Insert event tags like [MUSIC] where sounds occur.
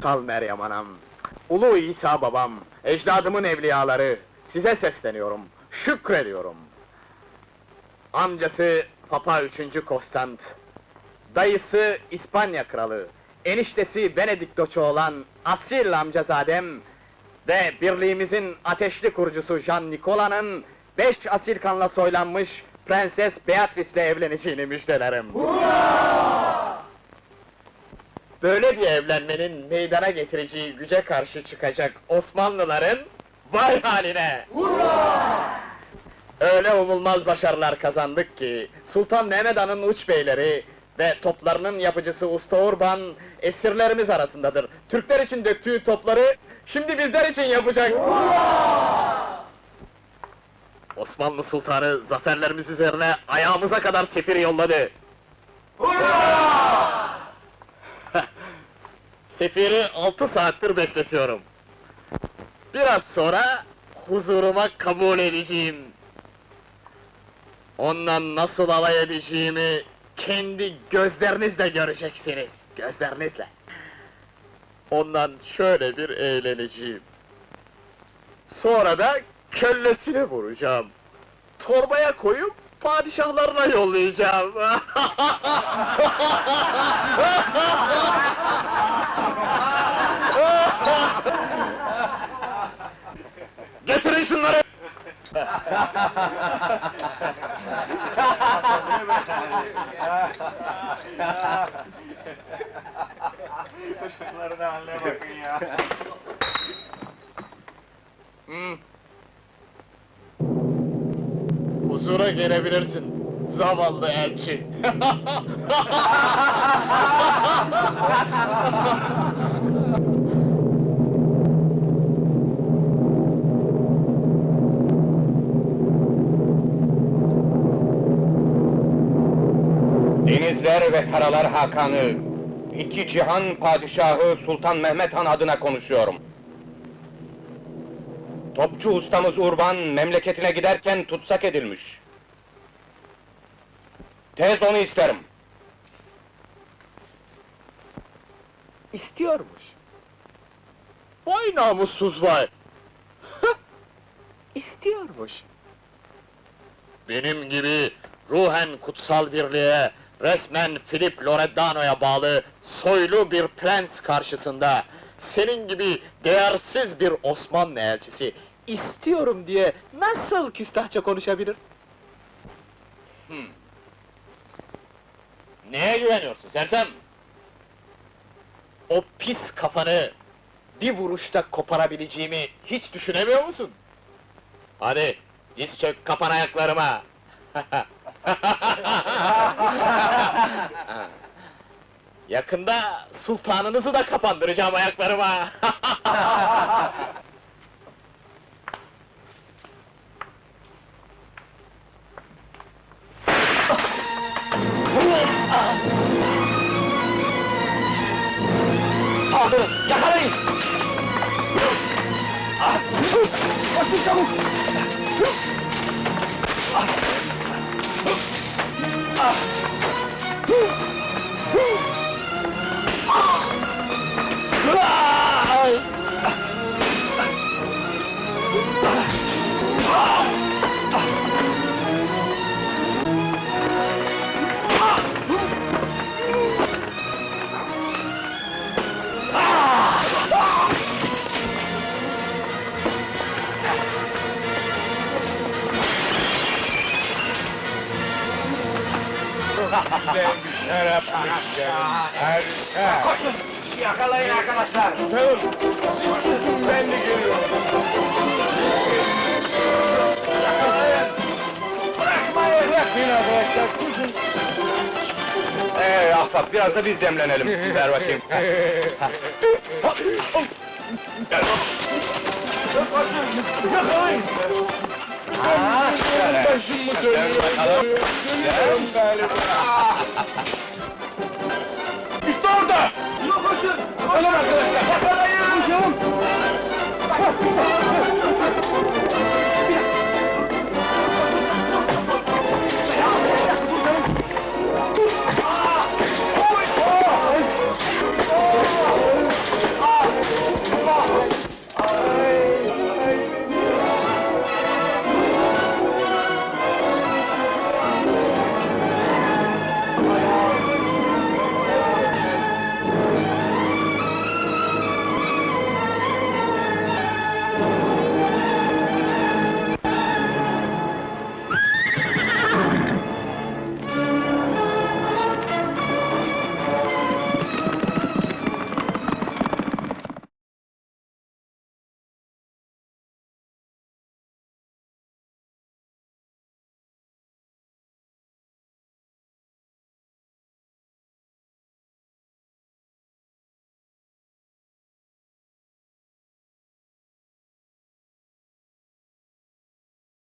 Tal Meryem anam, Ulu İsa babam, ecdadımın evliyaları, size sesleniyorum, şükrediyorum. Amcası Papa 3. Konstant, dayısı İspanya kralı, eniştesi Benediktoçu olan asil amcazadem ve birliğimizin ateşli kurucusu Jean Nicola'nın beş asil kanla soylanmış Prenses Beatrice'le evleneceğini müjdelerim. Böyle bir evlenmenin meydana getireceği güce karşı çıkacak Osmanlıların vay haline! Öyle umulmaz başarılar kazandık ki Sultan Mehmed Han'ın uç beyleri ve toplarının yapıcısı Usta Urban esirlerimiz arasındadır. Türkler için döktüğü topları şimdi bizler için yapacak. Osmanlı Sultanı zaferlerimiz üzerine ayağımıza kadar sefir yolladı. Sefiri altı saattir bekletiyorum. Biraz sonra huzuruma kabul edeceğim. Ondan nasıl alay edeceğimi kendi gözlerinizle göreceksiniz. Gözlerinizle. Ondan şöyle bir eğleneceğim. Sonra da kellesini vuracağım. Torbaya koyup padişahlarına yollayacağım. Getirin şunları! Şunların haline bakın ya. Hmm. Huzura gelebilirsin, zavallı elçi. [LAUGHS] Denizler ve karalar hakanı, iki cihan padişahı Sultan Mehmet Han adına konuşuyorum. Topçu ustamız Urban memleketine giderken tutsak edilmiş. Tez onu isterim. İstiyormuş. Vay namussuz vay! İstiyormuş. Benim gibi ruhen kutsal birliğe, resmen Filip Loredano'ya bağlı soylu bir prens karşısında senin gibi değersiz bir Osmanlı elçisi istiyorum diye nasıl küstahça konuşabilir? Hmm. Neye güveniyorsun sersem? O pis kafanı bir vuruşta koparabileceğimi hiç düşünemiyor musun? Hadi diz çök kapan ayaklarıma. [LAUGHS] Yakında sultanınızı da kapandıracağım ayaklarıma. [LAUGHS] Saldırın, yakalayın! Koşun çabuk! Koşun! Yakalayın arkadaşlar! Susun! Susun ben de geliyorum! Yakalayın! Bırakmayın! Bırakmayın arkadaşlar, susun! Ee ahbap biraz da biz demlenelim. Ver bakayım. [LAUGHS] Koşun! Yakalayın! Ha, başımı dönüyor. Dönüyorum galiba. işte orada! Yok koşun! Alın arkadaşlar!